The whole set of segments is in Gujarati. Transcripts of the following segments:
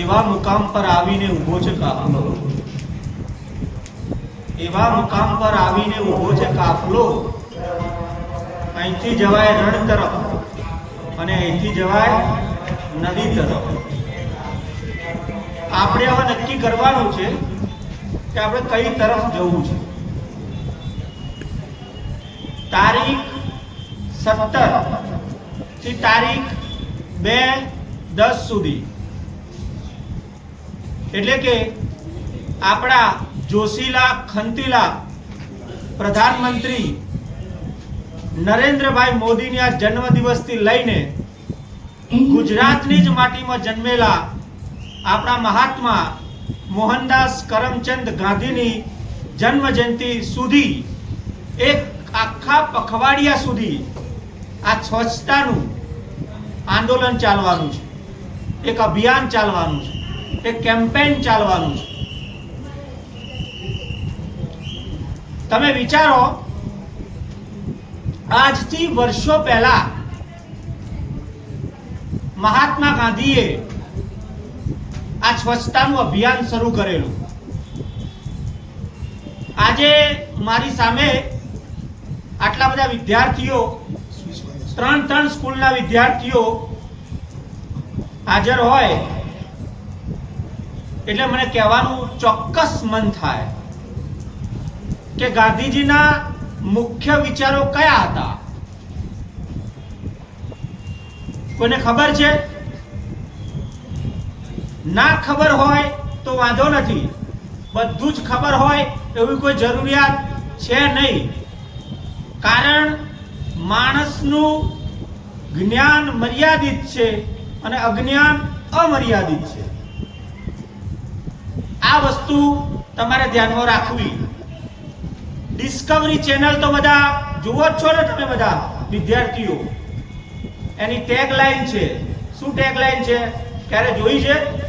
એવા મુકામ પર આવીને ઊભો છે કાફલો. એવા મુકામ પર આવીને ઊભો છે કાફલો. અહીંથી જવાય રણ તરફ અને અહીંથી જવાય નદી તરફ. આપણે હવે નક્કી કરવાનું છે કે આપણે કઈ તરફ જવું છે. તારીખ સત્તરથી તારીખ બે દસ સુધી. એટલે કે આપણા જોશીલા ખંતીલા પ્રધાનમંત્રી નરેન્દ્રભાઈ મોદીની આ જન્મદિવસથી લઈને ગુજરાતની જ માટીમાં જન્મેલા આપણા મહાત્મા મોહનદાસ કરમચંદ ગાંધીની જન્મ જયંતિ સુધી, એક આખા પખવાડિયા સુધી આ સ્વચ્છતાનું આંદોલન ચાલવાનું છે, એક અભિયાન ચાલવાનું છે. એક કેમ્પેન ચાલવાનું છે. તમે વિચારો, આજથી વર્ષો પહેલા મહાત્મા ગાંધીએ આ સ્વચ્છતાનું અભિયાન શરૂ કરેલું. આજે મારી સામે આટલા બધા વિદ્યાર્થીઓ, ત્રણ ત્રણ સ્કૂલના વિદ્યાર્થીઓ હાજર હોય. એટલે મને કહેવાનું ચોક્કસ મન થાય કે ગાંધીજીના મુખ્ય વિચારો કયા હતા? કોઈને ખબર છે? ના ખબર હોય તો વાંધો નથી. બધું જ ખબર હોય એવી કોઈ જરૂરિયાત છે નહીં. કારણ માણસનું જ્ઞાન મર્યાદિત છે અને અજ્ઞાન અમર્યાદિત છે. આ વસ્તુ તમારે ધ્યાનમાં રાખવી. ડિસ્કવરી ચેનલ તો બધા જુઓ જ છો ને તમે બધા વિદ્યાર્થીઓ. એની ટેગ લાઈન છે. શું ટેગ લાઈન છે? ક્યારે જોઈ છે?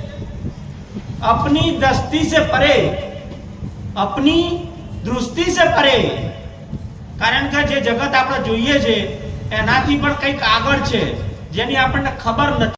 અપની દસ્તી સે પરે. અપની દૃષ્ટિ સે પરે. કારણ કે જે જગત આપણે જોઈએ છે, એનાથી પણ કંઈક આગળ છે, જેની આપણને ખબર નથી.